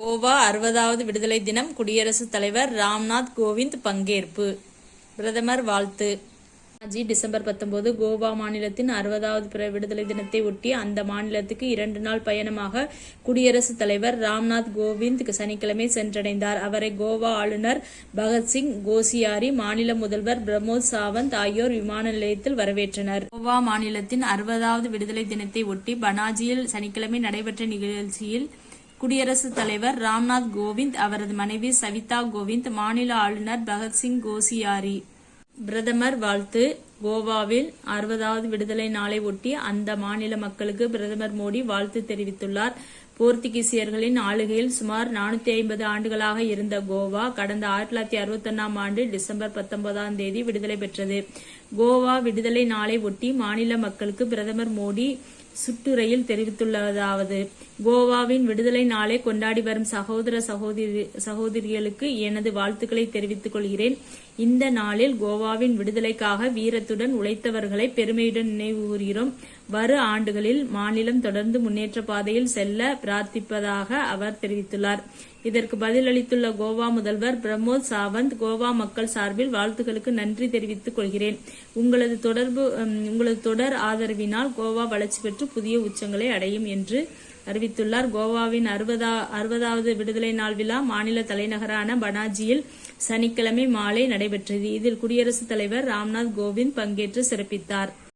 கோவா அறுபதாவது விடுதலை தினம் குடியரசுத் தலைவர் ராம்நாத் கோவிந்த் பங்கேற்பு. பிரதமர் வாழ்த்து. ஜி டிசம்பர் பத்தொன்பது கோவா மாநிலத்தின் அறுபதாவது பிற விடுதலை தினத்தை ஒட்டி அந்த மாநிலத்துக்கு இரண்டு நாள் பயணமாக குடியரசுத் தலைவர் ராம்நாத் கோவிந்த் சனிக்கிழமை சென்றடைந்தார். அவரை கோவா ஆளுநர் பகத்சிங் கோசியாரி மாநில முதல்வர் பிரமோத் சாவந்த் ஆகியோர் விமான நிலையத்தில் வரவேற்றனர். கோவா மாநிலத்தின் அறுபதாவது விடுதலை தினத்தை ஒட்டி பனாஜியில் சனிக்கிழமை நடைபெற்ற நிகழ்ச்சியில் குடியரசுத் தலைவர் ராம்நாத் கோவிந்த் அவரது மனைவி சவிதா கோவிந்த் மாநில ஆளுநர் பகத்சிங் கோசியாரி பிரதமர் வாழ்த்து. கோவாவில் அறுபதாவது விடுதலை நாளை ஒட்டி அந்த மாநில மக்களுக்கு பிரதமர் மோடி வாழ்த்து தெரிவித்துள்ளார். போர்த்துகீசியர்களின் ஆளுகையில் சுமார் நானூத்தி ஐம்பது ஆண்டுகளாக இருந்த கோவா கடந்த ஆயிரத்தி தொள்ளாயிரத்தி அறுபத்தொன்னாம் ஆண்டு டிசம்பர் பத்தொன்பதாம் தேதி விடுதலை பெற்றது. கோவா விடுதலை நாளை ஒட்டி மாநில மக்களுக்கு பிரதமர் மோடி சுட்டுரையில் தெரிவித்துள்ளதாவது. கோவாவின் விடுதலை நாளை கொண்டாடி வரும் சகோதர சகோதரி சகோதரிகளுக்கு எனது வாழ்த்துக்களை தெரிவித்துக் கொள்கிறேன். இந்த நாளில் கோவாவின் விடுதலைக்காக வீரத்துடன் உழைத்தவர்களை பெருமையுடன் நினைவு கூறுகிறோம். வரு ஆண்டுகளில் மாநிலம் தொடர்ந்து முன்னேற்ற பாதையில் செல்ல பிரார்த்திப்பதாக அவர் தெரிவித்துள்ளார். இதற்கு பதிலளித்துள்ள கோவா முதல்வர் பிரமோத் சாவந்த் கோவா மக்கள் சார்பில் வாழ்த்துக்களுக்கு நன்றி தெரிவித்துக் கொள்கிறேன். உங்களது தொடர்பு உங்களது தொடர் ஆதரவினால் கோவா வளர்ச்சி பெற்று புதிய உச்சங்களை அடையும் என்று அறிவித்துள்ளார். கோவாவின் அறுபதா அறுபதாவது விடுதலை நாள் விழா மாநில தலைநகரான பனாஜியில் சனிக்கிழமை மாலை நடைபெற்றது. இதில் குடியரசுத் தலைவர் ராம்நாத் கோவிந்த் பங்கேற்று சிறப்பித்தார்.